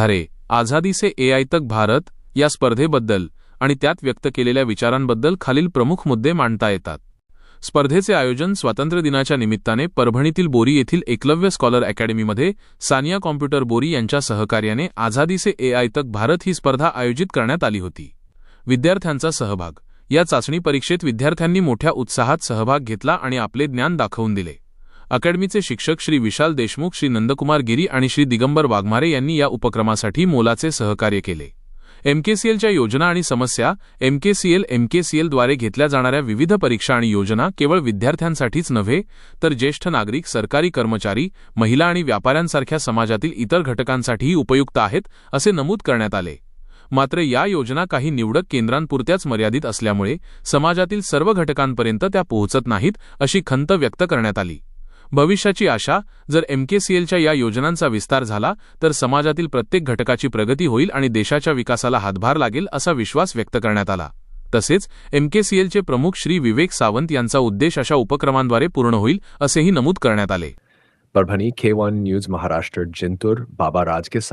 आधारे आझादी से तक भारत या स्पर्धेबद्दल आणि त्यात व्यक्त केलेल्या विचारांबद्दल खालील प्रमुख मुद्दे मांडता येतात. स्पर्धेचे आयोजन स्वातंत्र्य दिनाच्या निमित्ताने परभणीतील बोरी येथील एकलव्य स्कॉलर अकॅडमीमध्ये सानिया कॉम्प्युटर बोरी यांच्या सहकार्याने आझादी से तक भारत ही स्पर्धा आयोजित करण्यात आली होती. विद्यार्थ्यांचा सहभाग. या चाचणी परीक्षेत विद्यार्थ्यांनी मोठ्या उत्साहात सहभाग घेतला आणि आपले ज्ञान दाखवून दिले. अकॅडमीचे शिक्षक श्री विशाल देशमुख श्री नंदकुमार गिरी आणि श्री दिगंबर वाघमारे यांनी या उपक्रमासाठी मोलाचे सहकार्य केले. एमकेसीएलच्या योजना आणि समस्या एमकेसीएल एमकेसीएलद्वारे घेतल्या जाणाऱ्या विविध परीक्षा आणि योजना केवळ विद्यार्थ्यांसाठीच नव्हे तर ज्येष्ठ नागरिक सरकारी कर्मचारी महिला आणि व्यापाऱ्यांसारख्या समाजातील इतर घटकांसाठीही उपयुक्त आहेत असे नमूद करण्यात आले. मात्र या योजना काही निवडक केंद्रांपुरत्याच मर्यादित असल्यामुळे समाजातील सर्व घटकांपर्यंत त्या पोहोचत नाहीत अशी खंत व्यक्त करण्यात आली. भविष्याची आशा जर एमकेसीएलच्या या योजनांचा विस्तार झाला तर समाजातील प्रत्येक घटकाची प्रगती होईल आणि देशाच्या विकासाला हातभार लागेल असा विश्वास व्यक्त करण्यात आला. तसेच एमकेसीएलचे प्रमुख श्री विवेक सावंत यांचा उद्देश अशा उपक्रमांद्वारे पूर्ण होईल असेही नमूद करण्यात आले. Parbhani K one news Maharashtra Jintur Baba Raj के साथ